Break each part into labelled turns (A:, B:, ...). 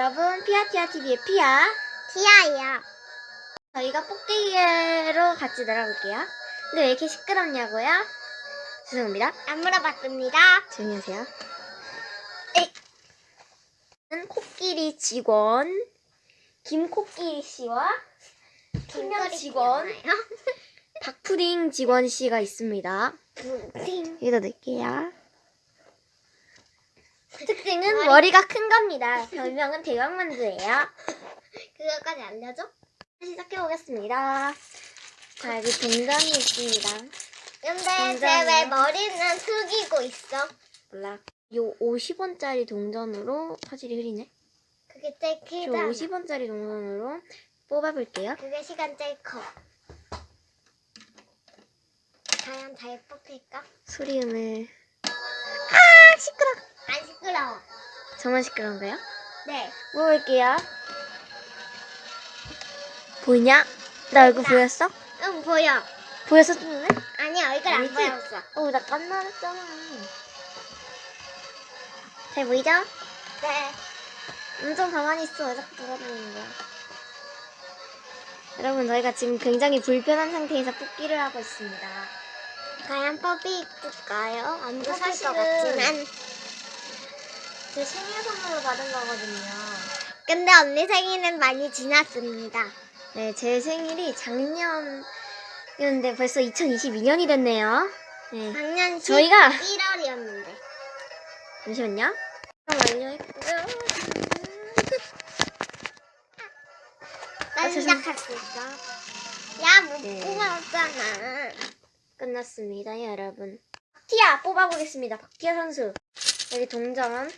A: 여러분, 피아티아TV의 피아.
B: 티아이야.
A: 저희가 뽑기로 같이 놀아볼게요. 근데 왜 이렇게 시끄럽냐고요? 죄송합니다.
B: 안 물어봤습니다.
A: 조용히 하세요. 에이. 는 코끼리 직원, 김코끼리 씨와 투명 직원, 박푸딩 직원 씨가 있습니다.
B: 팅.
A: 여기다 넣을게요.
B: 머리-
A: 머리가 큰 겁니다. 별명은 대왕만두예요.
B: 그거까지 알려줘?
A: 시작해 보겠습니다. 자, 여기 동전이 있습니다.
B: 근데
A: 동전이요?
B: 쟤왜 머리는 숙이고 있어?
A: 몰라. 요 50원짜리 동전으로 화질이 흐리네.
B: 그게 제일
A: 저
B: 크다.
A: 50원짜리 동전으로 뽑아볼게요.
B: 그게 시간 제일 커. 과연 잘 뽑힐까?
A: 소리음을. 저만 시끄러운가요?
B: 네.
A: 뽑을게요. 보이냐? 나 얼굴. 보였어?
B: 응 보여.
A: 보였어, 좀
B: 아니 얼굴 안
A: 아니지?
B: 보였어.
A: 어, 나 깐난했잖아. 잘 보이죠?
B: 네.
A: 엄청 가만히 있어. 왜 자꾸 돌아다니는 거야? 여러분, 저희가 지금 굉장히 불편한 상태에서 뽑기를 하고 있습니다.
B: 과연 뽑힐까요? 안 뽑힐
A: 사실은-
B: 것 같지만.
A: 제 생일 선물로 받은 거거든요.
B: 근데 언니 생일은 많이 지났습니다.
A: 네, 제 생일이 작년이었는데 벌써 2022년이 됐네요. 네.
B: 작년
A: 저희가-
B: 11월이었는데.
A: 잠시만요. 완료 했고요.
B: 나
A: 아, 죄송-
B: 시작할 수 있어. 야, 못
A: 네.
B: 뽑았잖아.
A: 끝났습니다, 여러분. 박티아 뽑아보겠습니다. 박티아 선수. 여기 동전.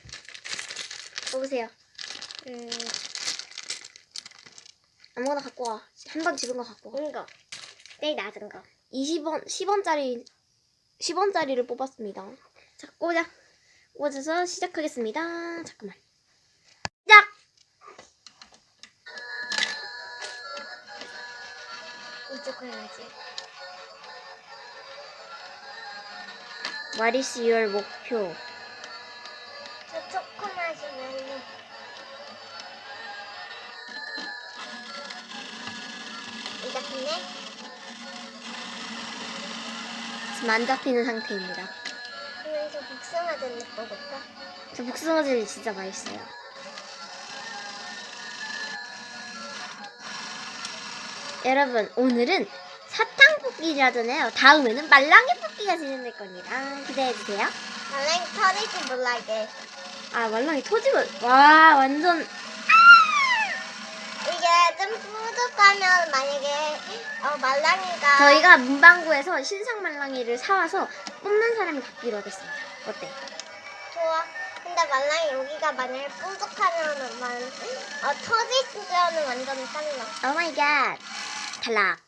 A: 뽑으세요.
B: 음,
A: 아무거나 갖고 와. 한 번 집은 거 갖고 와.
B: 이거. 제일 낮은 거.
A: 20원, 10원짜리, 10원짜리를 뽑았습니다. 자, 꽂아. 꽂아서 시작하겠습니다. 잠깐만. 시작!
B: 이쪽 해야지.
A: What is your 목표? 지금 안 잡히는 상태입니다.
B: 여기서 복숭아 젤리 먹을까?
A: 저 복숭아 젤리 진짜 맛있어요. 여러분, 오늘은 사탕 뽑기라잖아요. 다음에는 말랑이 뽑기가 진행될 겁니다. 기대해주세요.
B: 말랭이 터질지 몰라게.
A: 아, 말랑이 터지면, 와, 완전,
B: 이게 좀 부족하면 만약에 어, 말랑이가
A: 저희가 문방구에서 신상 말랑이를 사와서 뽑는 사람이 갖기로 하겠습니다. 어때?
B: 좋아. 근데 말랑이 여기가 만약에 부족하면 만 어, 터지면 완전 달라.
A: 오 마이 갓. 탈락.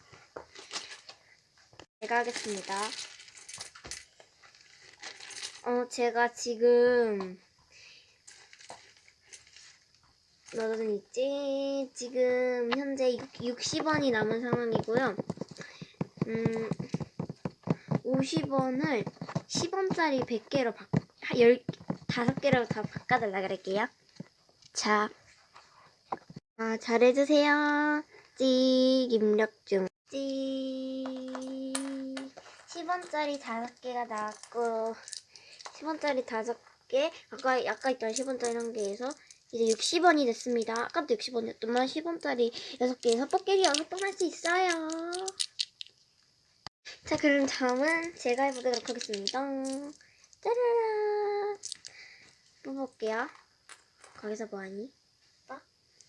A: 제가 하겠습니다. 어, 제가 지금 너는 있지? 지금 현재 60원이 남은 상황이고요. 음, 50원을 10원짜리 100개로 바, 10, 5개로 다 바꿔달라 그럴게요. 자, 아, 잘해주세요. 찌, 김력중. 찌. 10원짜리 5개가 나왔고, 10원짜리 5개, 아까, 아까 있던 10원짜리 1개에서 이제 60원이 됐습니다. 아까도 60원이었더만 10원짜리 6개에서 뽑기를 6번 할 수 있어요. 자, 그럼 다음은 제가 해보도록 하겠습니다. 짜라라. 뽑아볼게요. 거기서 뭐하니?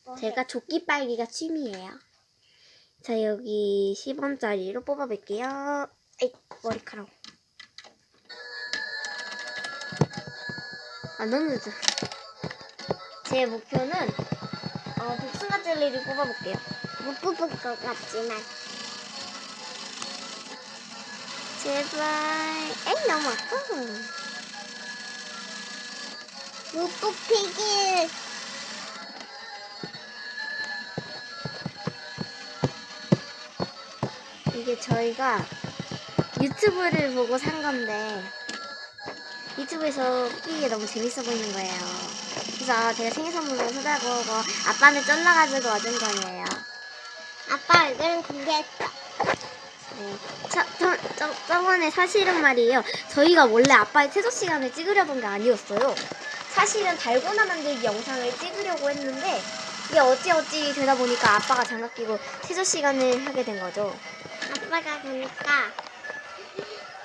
B: 뭐
A: 제가 조끼 빨기가 취미예요. 자, 여기 10원짜리로 뽑아볼게요. 에이, 머리카락. 아, 너무 늦어. 제 목표는, 어, 복숭아 젤리를 뽑아볼게요.
B: 못 뽑을 것 같지만
A: 제발. 에이, 너무 아까워.
B: 못 뽑히길.
A: 이게 저희가 유튜브를 보고 산 건데, 유튜브에서 뽑기가 너무 재밌어 보이는 거예요. 그래서 제가 생일 선물로 뭐 아빠는 쫄라가지고 얻은 거예요.
B: 아빠 얼굴은 공개했어.
A: 네. 저, 저, 저, 저번에 사실은 말이에요. 저희가 원래 아빠의 퇴소 시간을 찍으려던 게 아니었어요. 사실은 달고나 만들기 영상을 찍으려고 했는데 이게 어찌어찌 되다 보니까 아빠가 장갑 끼고 퇴소 시간을 하게 된 거죠.
B: 아빠가 그러니까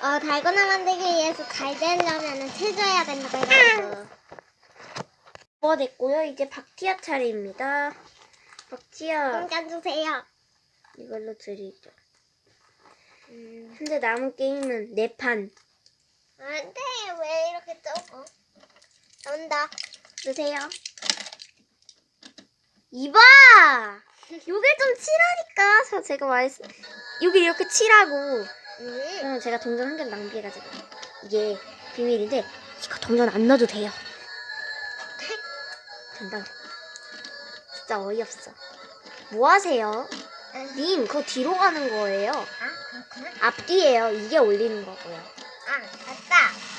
B: 어 달고나 만들기 위해서 잘 되려면 은 체조해야 된다고 해가지고
A: 뭐 됐고요. 이제 박티아 차례입니다. 박티아
B: 공짜 주세요.
A: 이걸로 드리죠.
B: 음.
A: 현재 남은 게임은 네 판.
B: 안 돼 왜 이렇게 적어? 나온다.
A: 드세요. 이봐! 요게 좀 칠하니까. 저 제가 말했, 여기 이렇게 칠하고.
B: 음.
A: 그러면 제가 동전 한 개 낭비해가지고. 이게 비밀인데, 이거 동전 안 넣어도 돼요. 된다. 진짜 어이없어. 뭐 하세요? 님, 그거 뒤로 가는 거예요.
B: 아 그렇구나.
A: 앞뒤에요. 이게 올리는 거고요.
B: 아 맞다.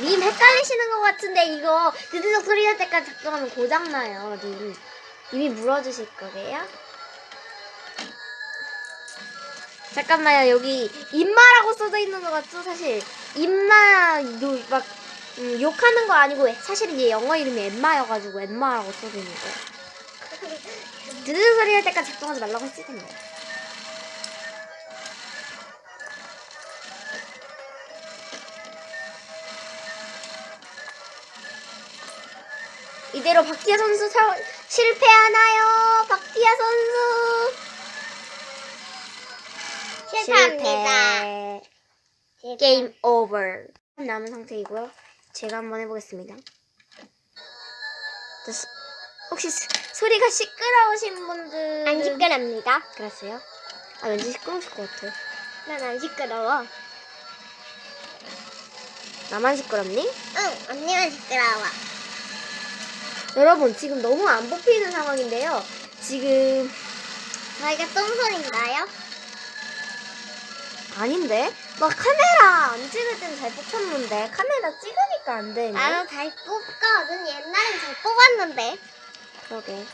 A: 님 헷갈리시는 것 같은데 이거 드드덕 소리 날 때까지 작동하면 고장나요 님 님이 물어주실 거예요? 잠깐만요 여기 임마라고 써져 있는 것 같죠 사실 임마 요, 막 음, 욕하는 거 아니고 사실은 얘 영어 이름이 엠마여가지고 엠마라고 써져 있는 거예요 드드덕 소리 날 때까지 작동하지 말라고 했을 텐데 이대로 박티아 선수 사- 실패하나요? 박티아 선수
B: 실패합니다.
A: 실패. 게임 오버. 남은 상태이고요. 제가 한번 해보겠습니다. 혹시 스- 소리가 시끄러우신 분들
B: 안 시끄럽니다.
A: 그랬어요? 아 왠지 시끄러우실 것 같아.
B: 난 안 시끄러워.
A: 나만 시끄럽니?
B: 응, 언니만 시끄러워.
A: 여러분 지금 너무 안 뽑히는 상황인데요. 지금
B: 저희가 똥손인가요?
A: 아닌데? 나 카메라 안 찍을 땐 잘 뽑혔는데 카메라 찍으니까 안 되네.
B: 나는 잘 뽑거든. 옛날엔 잘 뽑았는데.
A: 그러게.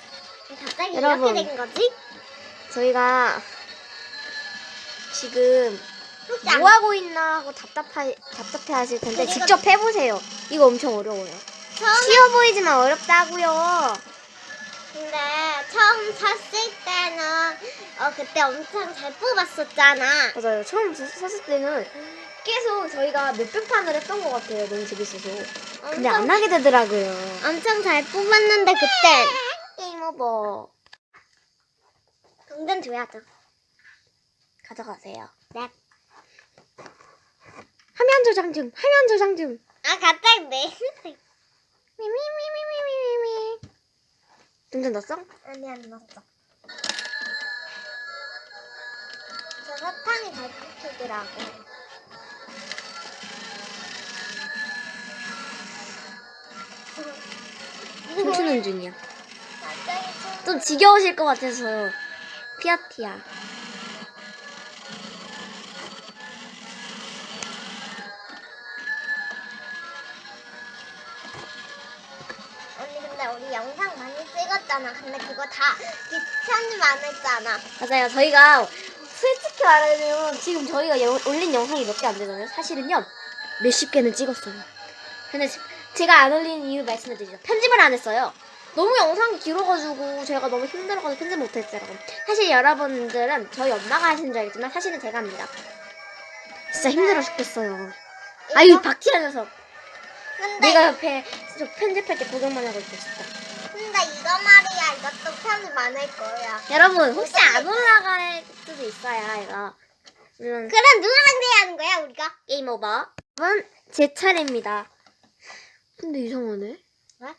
B: 왜 갑자기
A: 여러분.
B: 이렇게 된 거지?
A: 저희가 지금 뭐 하고 있나 하고 답답하 답답해 하실 텐데
B: 그리고-
A: 직접 해보세요. 이거 엄청 어려워요.
B: 처음에
A: 쉬워 보이지만 어렵다고요.
B: 근데 처음 샀을 때는 어 그때 엄청 잘 뽑았었잖아.
A: 맞아요. 처음 샀- 샀을 때는 계속 저희가 몇백 판을 했던 것 같아요. 너무 재밌어서. 근데 안
B: 엄청,
A: 하게 되더라고요.
B: 엄청 잘 뽑았는데 그때
A: 게임 오버.
B: 동전 줘야죠.
A: 가져가세요.
B: 네.
A: 화면 저장 중. 화면 저장 중.
B: 아 갑자기 내
A: 미미미미미미미. 동전 넣었어?
B: 아니 안 넣었어. 저 사탕이 잘 뽑히더라고.
A: 춤추는 중이야. 좀좀 지겨우실 것 같아서요. 피아티아.
B: 언니 근데 우리 영상 많이 찍었잖아. 근데 그거 다안 했잖아.
A: 맞아요. 저희가 솔직히 말하면 지금 저희가 여- 올린 영상이 몇 개 안 되잖아요. 사실은요. 몇십 개는 찍었어요. 근데 지- 제가 안 올린 이유 말씀을 드리죠. 편집을 안 했어요. 너무 영상이 길어가지고 제가 너무 힘들어가지고 편집 못했어요. 사실 여러분들은 저희 엄마가 하신 줄 알겠지만 사실은 제가 합니다. 진짜 힘들어 죽겠어요. 아유 박티라 녀석.
B: 근데
A: 내가 옆에 저 편집할 때 고생만 하고 있어 진짜.
B: 근데 이거 말이야. 이것도 안할 거야.
A: 여러분 혹시 안 올라갈 수도 있어요 이거. 물론
B: 그럼 누구랑 대하는 거야 우리가?
A: 게임 오버. 이번 제 차례입니다. 근데 이상하네.
B: 왜?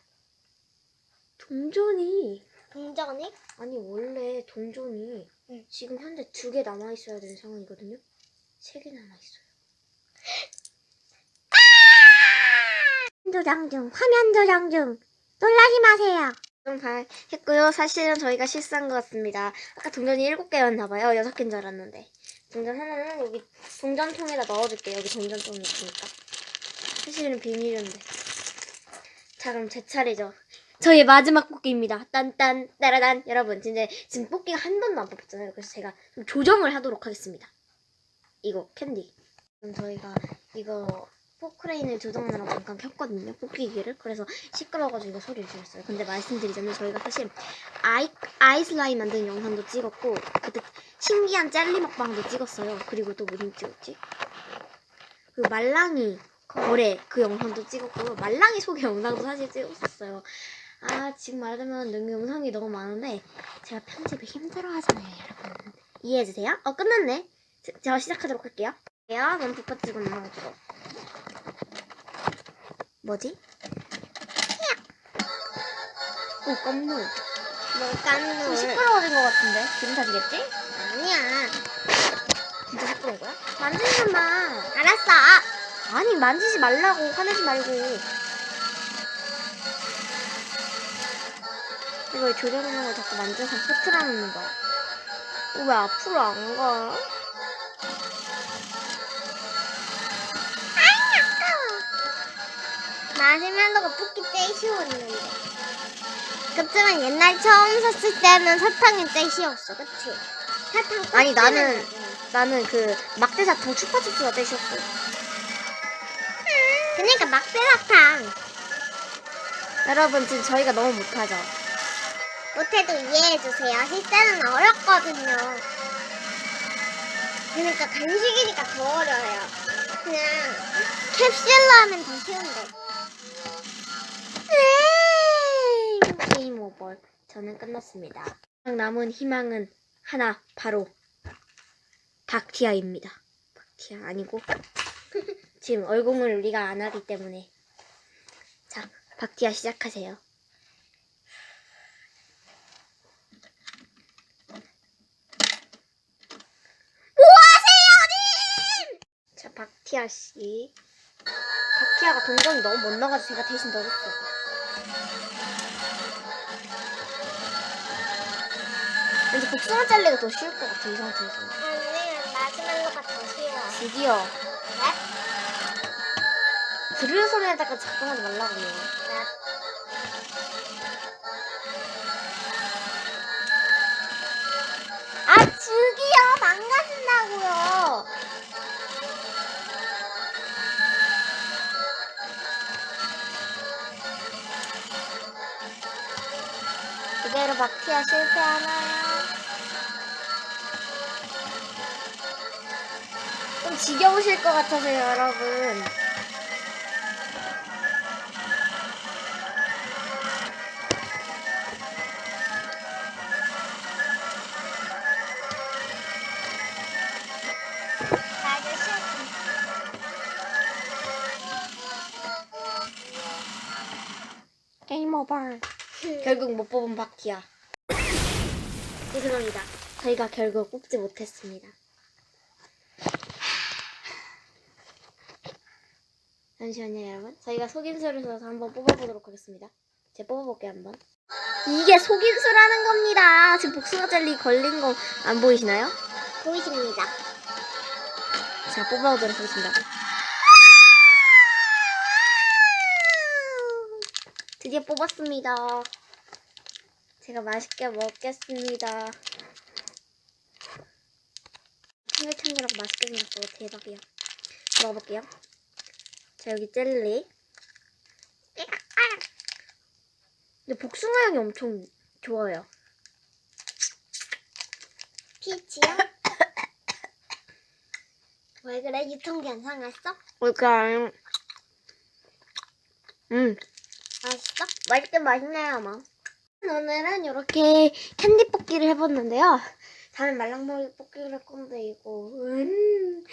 A: 동전이
B: 동전이?
A: 아니 원래 동전이
B: 응.
A: 지금 현재 두 개 남아 있어야 되는 상황이거든요. 세 개 남아 있어요. 조장 중, 화면 조장 중. 놀라지 마세요. 좀다 했고요. 사실은 저희가 실수한 것 같습니다. 아까 동전이 일곱 개였나 봐요. 여섯 개인 줄 알았는데. 동전 하나는 여기 동전통에다 넣어줄게요. 여기 동전통이 있으니까. 사실은 비밀인데. 자 그럼 제 차례죠. 저의 마지막 뽑기입니다. 딴딴 따라단 여러분 진짜 지금 뽑기가 한 번도 안 뽑혔잖아요. 그래서 제가 좀 조정을 하도록 하겠습니다. 이거 캔디. 그럼 저희가 이거 포크레인을 조정하느라고 잠깐 켰거든요. 뽑기기를. 그래서 시끄러워가지고 소리를 줄였어요. 근데 말씀드리자면 저희가 사실 아이, 아이슬라임 만드는 영상도 찍었고 그때 신기한 젤리 먹방도 찍었어요. 그리고 또 무슨 찍었지? 그 말랑이 거래 그 영상도 찍었고요. 말랑이 소개 영상도 사실 찍었었어요. 아 지금 말하자면 너무 영상이 너무 많은데 제가 편집을 힘들어 하잖아요, 여러분. 이해해주세요. 어 끝났네. 제- 제가 시작하도록 할게요. 야, 넌 부퍼치고 넘어가지고. 뭐지? 오 깜놀. 뭘좀
B: 깐물.
A: 시끄러워진 것 같은데 기분 탓이겠지?
B: 아니야.
A: 진짜 시끄러운 거야? 만지지 마.
B: 알았어.
A: 아니 만지지 말라고 화내지 말고 이걸 조절하는 걸 자꾸 만져서 흐트러놓는 거야 어, 왜 앞으로 안 가?
B: 마시멜로가 뽑기 제일 쉬웠는데. 그치만 옛날 처음 샀을 때는 사탕이 제일 쉬웠어, 그치? 사탕
A: 아니,
B: 꽉
A: 나는- 나는 그 막대 사탕 추파춥스가 제일 싫었어
B: 그니까 막대 사탕.
A: 여러분 지금 저희가 너무 못하죠
B: 못해도 이해해주세요. 실제는 어렵거든요. 그러니까 간식이니까 더 어려워요. 그냥 캡슐로 하면 더 쉬운데.
A: 게임 오버. 저는 끝났습니다. 남은 희망은 하나 바로 박티아입니다. 박티아 아니고? 지금 얼공을 우리가 안 하기 때문에. 자 박티아 시작하세요. 자 박티아 씨. 박티아가 동전이 너무 못 나가서 제가 대신 넣어줬어요 왠지 복숭아 젤리가 더 쉬울 것 같아 이 상태에서
B: 아니, 마시멜로가 더 쉬워.
A: 드디어
B: 네?
A: 드르르 소리에다가 작동하지 말라고요
B: 네.
A: 아 죽이요 망가진다고요 그대로 박티아 실패하나요? 지겨우실 것 같아서요 여러분. 게임 오버 결국 못 뽑은 박티아 죄송합니다. 저희가 결국 뽑지 못했습니다 잠시만요 여러분. 저희가 속임수를 써서 한번 뽑아보도록 하겠습니다. 제가 뽑아볼게요 한번. 이게 속임수라는 겁니다. 지금 복숭아 젤리 걸린 거 안 보이시나요?
B: 보이십니다.
A: 제가 뽑아보도록 하겠습니다. 드디어 뽑았습니다. 제가 맛있게 먹겠습니다. 탱글탱글하고 맛있게 생겼어요. 대박이야. 먹어볼게요 자 여기 젤리 근데 복숭아 향이 엄청 좋아요
B: 피치야? 왜 그래? 유통기한 상했어?
A: 그러니까 음
B: 맛있어?
A: 맛있게 맛있네요 아마 오늘은 이렇게 캔디 뽑기를 해봤는데요 다음엔 말랑머리 뽑기를 할 건데 이거 음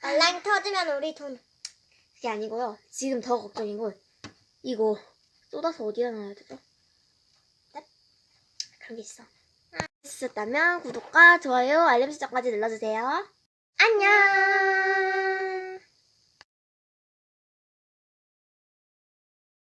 B: 말랑이 터지면 우리 돈.
A: 그게 아니고요 지금 더 걱정인 건 이거 쏟아서 어디다 놔야 되죠? 네? 그런 게 있어 재밌었다면 구독과 좋아요 알림 설정까지 눌러주세요 안녕